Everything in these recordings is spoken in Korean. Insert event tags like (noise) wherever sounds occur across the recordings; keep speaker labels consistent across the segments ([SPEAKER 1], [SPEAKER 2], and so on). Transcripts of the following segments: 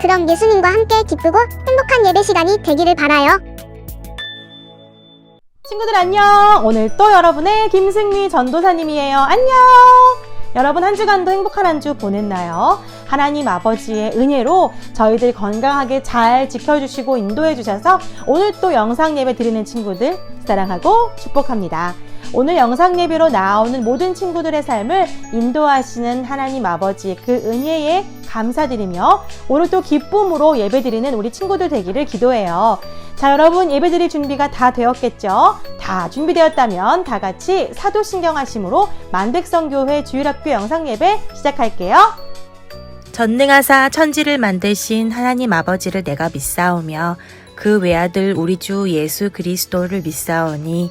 [SPEAKER 1] 그럼 예수님과 함께 기쁘고 행복한 예배 시간이 되기를 바라요.
[SPEAKER 2] 친구들 안녕! 오늘 또 여러분의 김승미 전도사님이에요. 안녕! 여러분 한 주간도 행복한 한 주 보냈나요? 하나님 아버지의 은혜로 저희들 건강하게 잘 지켜주시고 인도해 주셔서 오늘 또 영상 예배 드리는 친구들 사랑하고 축복합니다. 오늘 영상 예배로 나오는 모든 친구들의 삶을 인도하시는 하나님 아버지의 그 은혜에 감사드리며 오늘 또 기쁨으로 예배 드리는 우리 친구들 되기를 기도해요. 자, 여러분 예배 드릴 준비가 다 되었겠죠? 다 준비되었다면 다 같이 사도신경 하심으로 만백성교회 주일학교 영상 예배 시작할게요.
[SPEAKER 3] 전능하사 천지를 만드신 하나님 아버지를 내가 믿사오며 그 외아들 우리 주 예수 그리스도를 믿사오니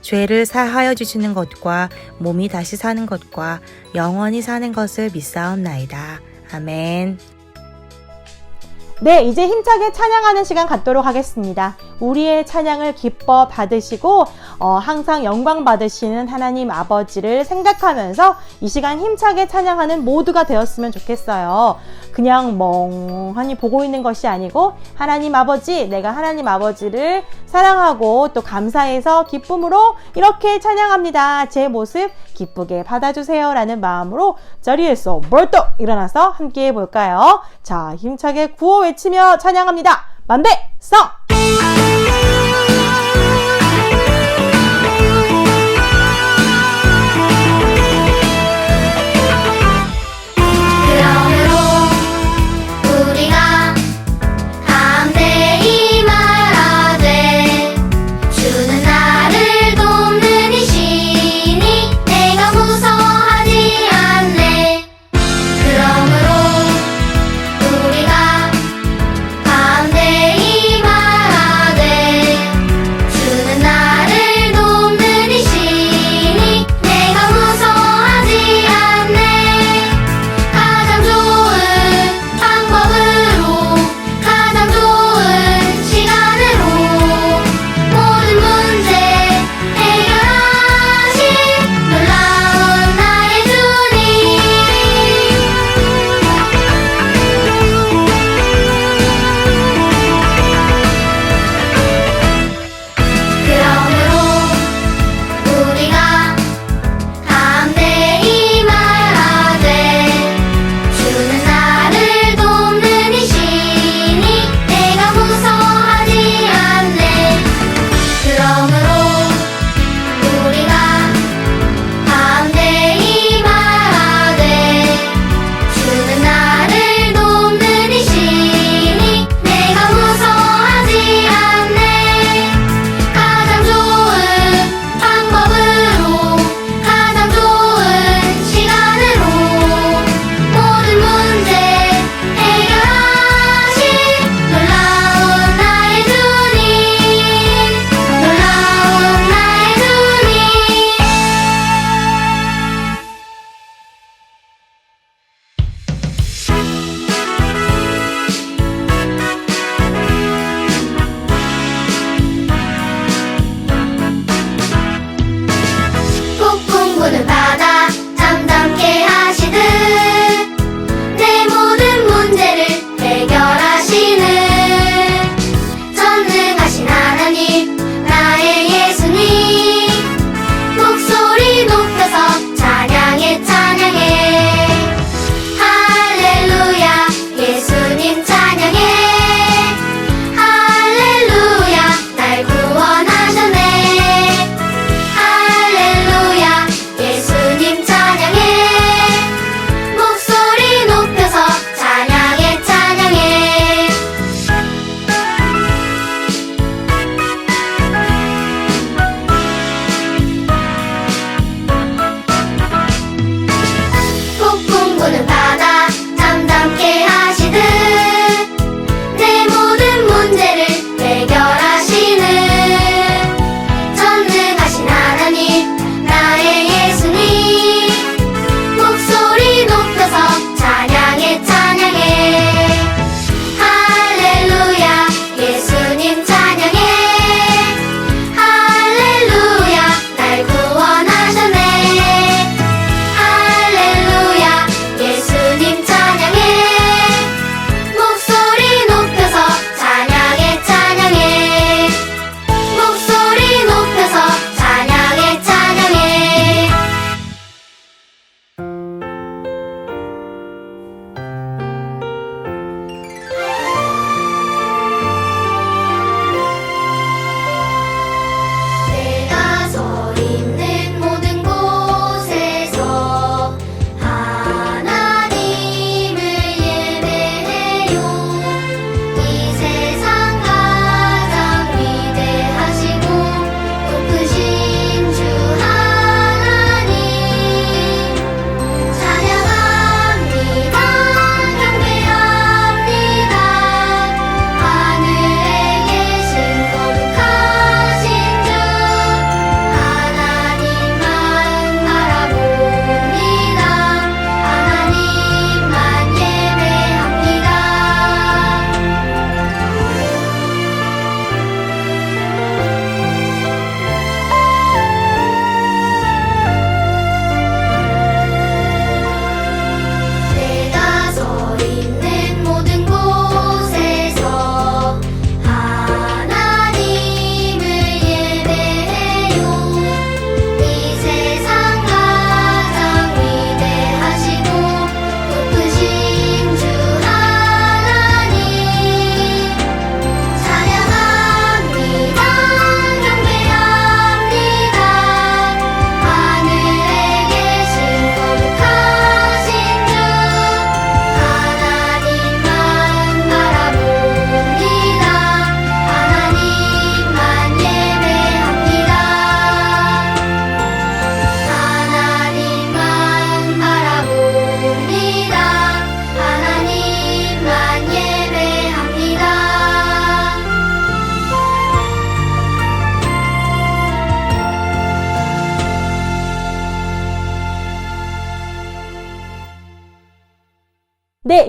[SPEAKER 3] 죄를 사하여 주시는 것과 몸이 다시 사는 것과 영원히 사는 것을 믿사옵나이다. 아멘.
[SPEAKER 2] 네, 이제 힘차게 찬양하는 시간 갖도록 하겠습니다. 우리의 찬양을 기뻐 받으시고 어, 항상 영광 받으시는 하나님 아버지를 생각하면서 이 시간 힘차게 찬양하는 모두가 되었으면 좋겠어요. 그냥 멍하니 보고 있는 것이 아니고 하나님 아버지, 내가 하나님 아버지를 사랑하고 또 감사해서 기쁨으로 이렇게 찬양합니다. 제 모습 기쁘게 받아주세요 라는 마음으로 자리에서 벌떡 일어나서 함께 해볼까요? 자, 힘차게 구호 외치며 찬양합니다. 만배성!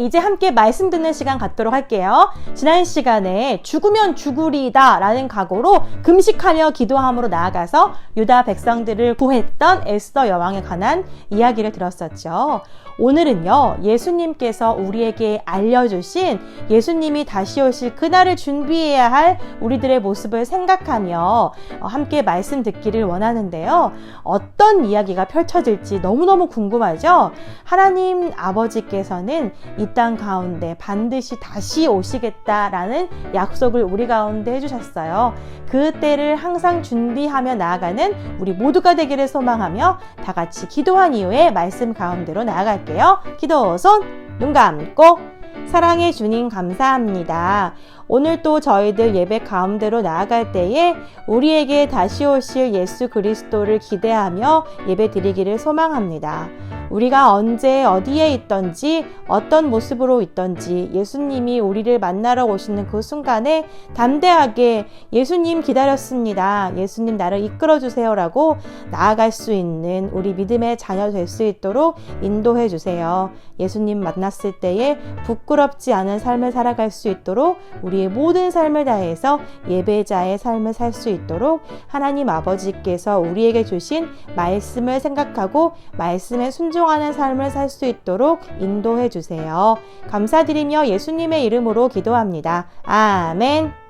[SPEAKER 2] 이제 함께 말씀 듣는 시간 갖도록 할게요. 지난 시간에 죽으면 죽으리다 라는 각오로 금식하며 기도함으로 나아가서 유다 백성들을 구했던 에스더 여왕에 관한 이야기를 들었었죠. 오늘은요, 예수님께서 우리에게 알려주신 예수님이 다시 오실 그날을 준비해야 할 우리들의 모습을 생각하며 어, 함께 말씀 듣기를 원하는데요. 어떤 이야기가 펼쳐질지 너무너무 궁금하죠? 하나님 아버지께서는 이땅 가운데 반드시 다시 오시겠다라는 약속을 우리 가운데 해주셨어요. 그 때를 항상 준비하며 나아가는 우리 모두가 되기를 소망하며 다 같이 기도한 이후에 말씀 가운데로 나아갈게요. 기도 손, 눈 감고 사랑해 주님 감사합니다. 오늘 또 저희들 예배 가운데로 나아갈 때에 우리에게 다시 오실 예수 그리스도를 기대하며 예배 드리기를 소망합니다. 우리가 언제 어디에 있던지 어떤 모습으로 있던지 예수님이 우리를 만나러 오시는 그 순간에 담대하게 예수님 기다렸습니다. 예수님 나를 이끌어 주세요라고 나아갈 수 있는 우리 믿음의 자녀 될 수 있도록 인도해 주세요. 예수님 만났을 때에 부끄럽지 않은 삶을 살아갈 수 있도록 우리의 모든 삶을 다해서 예배자의 삶을 살 수 있도록 하나님 아버지께서 우리에게 주신 말씀을 생각하고 말씀에 순종 하는 삶을 살 수 있도록 인도해 주세요. 감사드리며 예수님의 이름으로 기도합니다. 아멘.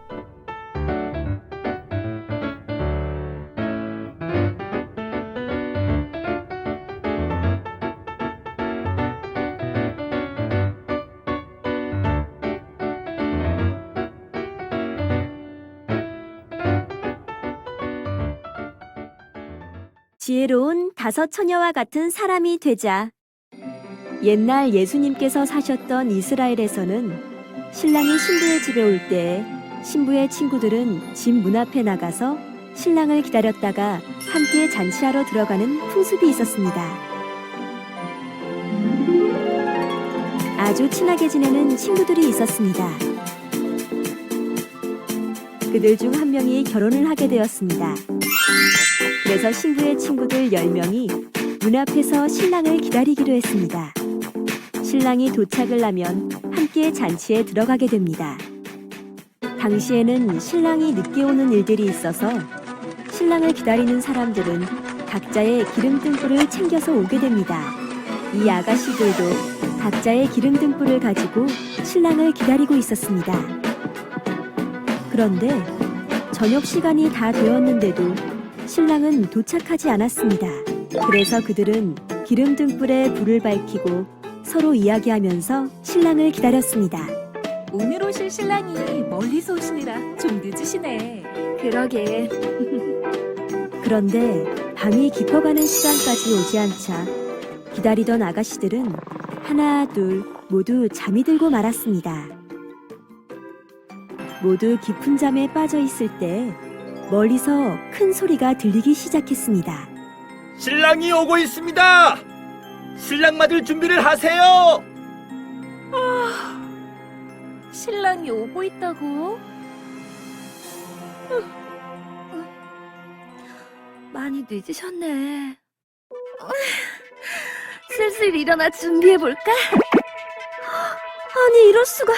[SPEAKER 4] 지혜로운 다섯 처녀와 같은 사람이 되자. 옛날 예수님께서 사셨던 이스라엘에서는 신랑이 신부의 집에 올 때 신부의 친구들은 집 문 앞에 나가서 신랑을 기다렸다가 함께 잔치하러 들어가는 풍습이 있었습니다. 아주 친하게 지내는 친구들이 있었습니다. 그들 중 한 명이 결혼을 하게 되었습니다. 그래서 신부의 친구들 10명이 문 앞에서 신랑을 기다리기로 했습니다. 신랑이 도착을 하면 함께 잔치에 들어가게 됩니다. 당시에는 신랑이 늦게 오는 일들이 있어서 신랑을 기다리는 사람들은 각자의 기름 등불을 챙겨서 오게 됩니다. 이 아가씨들도 각자의 기름 등불을 가지고 신랑을 기다리고 있었습니다. 그런데 저녁 시간이 다 되었는데도 신랑은 도착하지 않았습니다. 그래서 그들은 기름 등불에 불을 밝히고 서로 이야기하면서 신랑을 기다렸습니다.
[SPEAKER 5] 오늘 오실 신랑이 멀리서 오시느라 좀 늦으시네.
[SPEAKER 4] 그러게. 그런데 밤이 깊어가는 시간까지 오지 않자 기다리던 아가씨들은 하나, 둘 모두 잠이 들고 말았습니다. 모두 깊은 잠에 빠져 있을 때 멀리서 큰 소리가 들리기 시작했습니다.
[SPEAKER 6] 신랑이 오고 있습니다. 신랑 맞을 준비를 하세요.
[SPEAKER 5] 신랑이 오고 있다고?
[SPEAKER 4] 많이 늦으셨네. 슬슬 일어나 준비해 볼까? (gasps) 아니, 이럴 수가.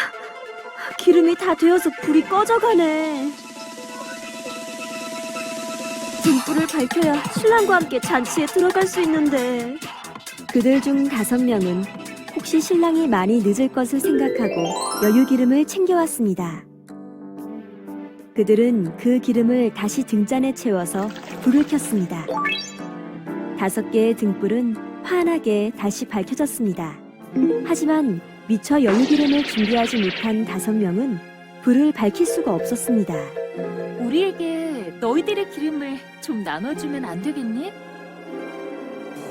[SPEAKER 4] 기름이 다 되어서 불이 꺼져가네. 등불을 밝혀야 신랑과 함께 잔치에 들어갈 수 있는데. 그들 중 다섯 명은 혹시 신랑이 많이 늦을 것을 생각하고 여유 기름을 챙겨왔습니다. 그들은 그 기름을 다시 등잔에 채워서 불을 켰습니다. 다섯 개의 등불은 환하게 다시 밝혀졌습니다. 하지만 미처 연기름을 준비하지 못한 다섯 명은 불을 밝힐 수가 없었습니다.
[SPEAKER 5] 우리에게 너희들의 기름을 좀 나눠주면 안 되겠니?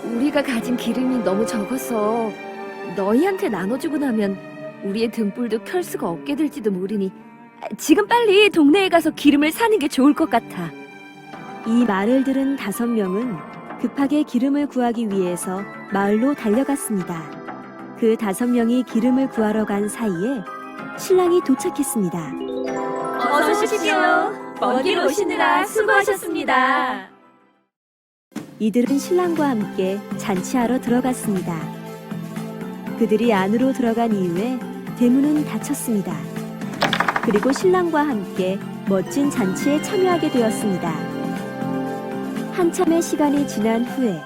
[SPEAKER 7] 우리가 가진 기름이 너무 적어서 너희한테 나눠주고 나면 우리의 등불도 켤 수가 없게 될지도 모르니 지금 빨리 동네에 가서 기름을 사는 게 좋을 것 같아.
[SPEAKER 4] 이 말을 들은 다섯 명은 급하게 기름을 구하기 위해서 마을로 달려갔습니다. 그 다섯 명이 기름을 구하러 간 사이에 신랑이 도착했습니다.
[SPEAKER 5] 어서 오십시오. 먼길 오시느라 수고하셨습니다.
[SPEAKER 4] 이들은 신랑과 함께 잔치하러 들어갔습니다. 그들이 안으로 들어간 이후에 대문은 닫혔습니다. 그리고 신랑과 함께 멋진 잔치에 참여하게 되었습니다. 한참의 시간이 지난 후에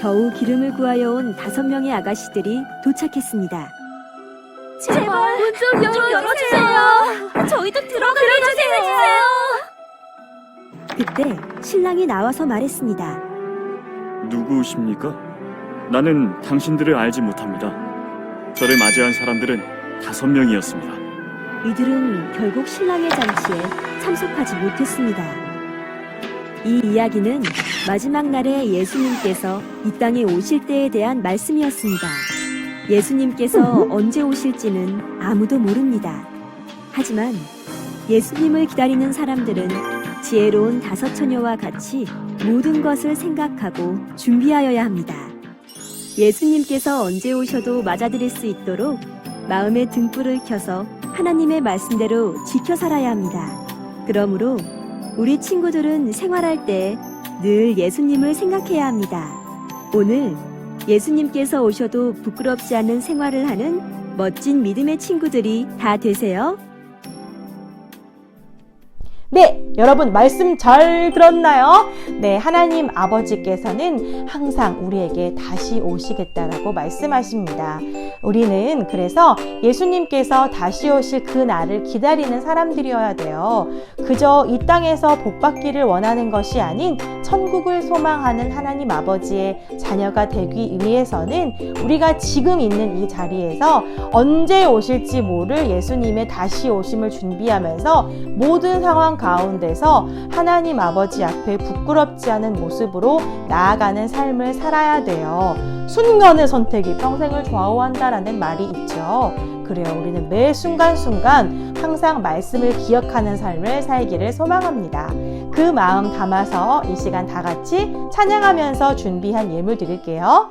[SPEAKER 4] 겨우 기름을 구하여 온 다섯 명의 아가씨들이 도착했습니다.
[SPEAKER 7] 제발 문좀 열어주세요. 저희도 들어가게 해주세요.
[SPEAKER 4] 그때 신랑이 나와서 말했습니다.
[SPEAKER 8] 누구십니까? 나는 당신들을 알지 못합니다. 저를 맞이한 사람들은 다섯 명이었습니다.
[SPEAKER 4] 이들은 결국 신랑의 잔치에 참석하지 못했습니다. 이 이야기는 마지막 날에 예수님께서 이 땅에 오실 때에 대한 말씀이었습니다. 예수님께서 (laughs) 언제 오실지는 아무도 모릅니다. 하지만 예수님을 기다리는 사람들은 지혜로운 다섯 처녀와 같이 모든 것을 생각하고 준비하여야 합니다. 예수님께서 언제 오셔도 맞아들일 수 있도록 마음의 등불을 켜서 하나님의 말씀대로 지켜 살아야 합니다. 그러므로 우리 친구들은 생활할 때 늘 예수님을 생각해야 합니다. 오늘 예수님께서 오셔도 부끄럽지 않은 생활을 하는 멋진 믿음의 친구들이 다 되세요.
[SPEAKER 2] 네, 여러분 말씀 잘 들었나요? 네, 하나님 아버지께서는 항상 우리에게 다시 오시겠다라고 말씀하십니다. 우리는 그래서 예수님께서 다시 오실 그 날을 기다리는 사람들이어야 돼요. 그저 이 땅에서 복받기를 원하는 것이 아닌 천국을 소망하는 하나님 아버지의 자녀가 되기 위해서는 우리가 지금 있는 이 자리에서 언제 오실지 모를 예수님의 다시 오심을 준비하면서 모든 상황 가운데서 하나님 아버지 앞에 부끄럽지 않은 모습으로 나아가는 삶을 살아야 돼요. 순간의 선택이 평생을 좌우한다라는 말이 있죠. 그래요. 우리는 매 순간순간 항상 말씀을 기억하는 삶을 살기를 소망합니다. 그 마음 담아서 이 시간 다 같이 찬양하면서 준비한 예물 드릴게요.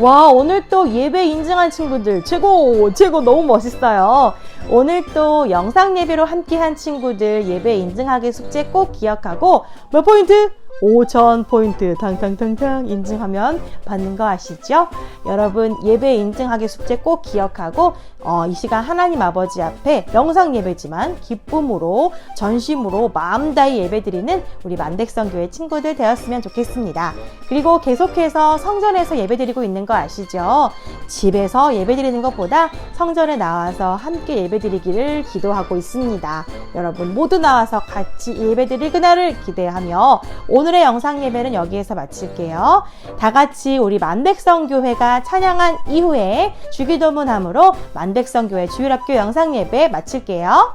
[SPEAKER 2] 와, 오늘 또 예배 인증한 친구들 최고, 최고 너무 멋있어요. 오늘 또 영상 예배로 함께한 친구들 예배 인증하기 숙제 꼭 기억하고 몇 포인트? 5천 포인트 탕탕탕탕 인증하면 받는 거 아시죠? 여러분 예배 인증하기 숙제 꼭 기억하고 어, 이 시간 하나님 아버지 앞에 영상 예배지만 기쁨으로 전심으로 마음 다해 예배드리는 우리 만백성 교회 친구들 되었으면 좋겠습니다. 그리고 계속해서 성전에서 예배드리고 있는 거 아시죠? 집에서 예배드리는 것보다 성전에 나와서 함께 예배드리기를 기도하고 있습니다. 여러분 모두 나와서 같이 예배드릴 그날을 기대하며 오늘 오늘의 영상 예배는 여기에서 마칠게요. 다 같이 우리 만백성 교회가 찬양한 이후에 주기도문 함으로 만백성 교회 주일학교 영상 예배 마칠게요.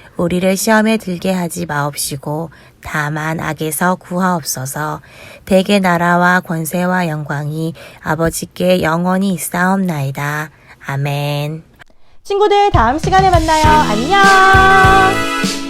[SPEAKER 3] 우리를 시험에 들게 하지 마옵시고 다만 악에서 구하옵소서 대개 나라와 권세와 영광이 아버지께 영원히 있사옵나이다. 아멘.
[SPEAKER 2] 친구들 다음 시간에 만나요. 안녕!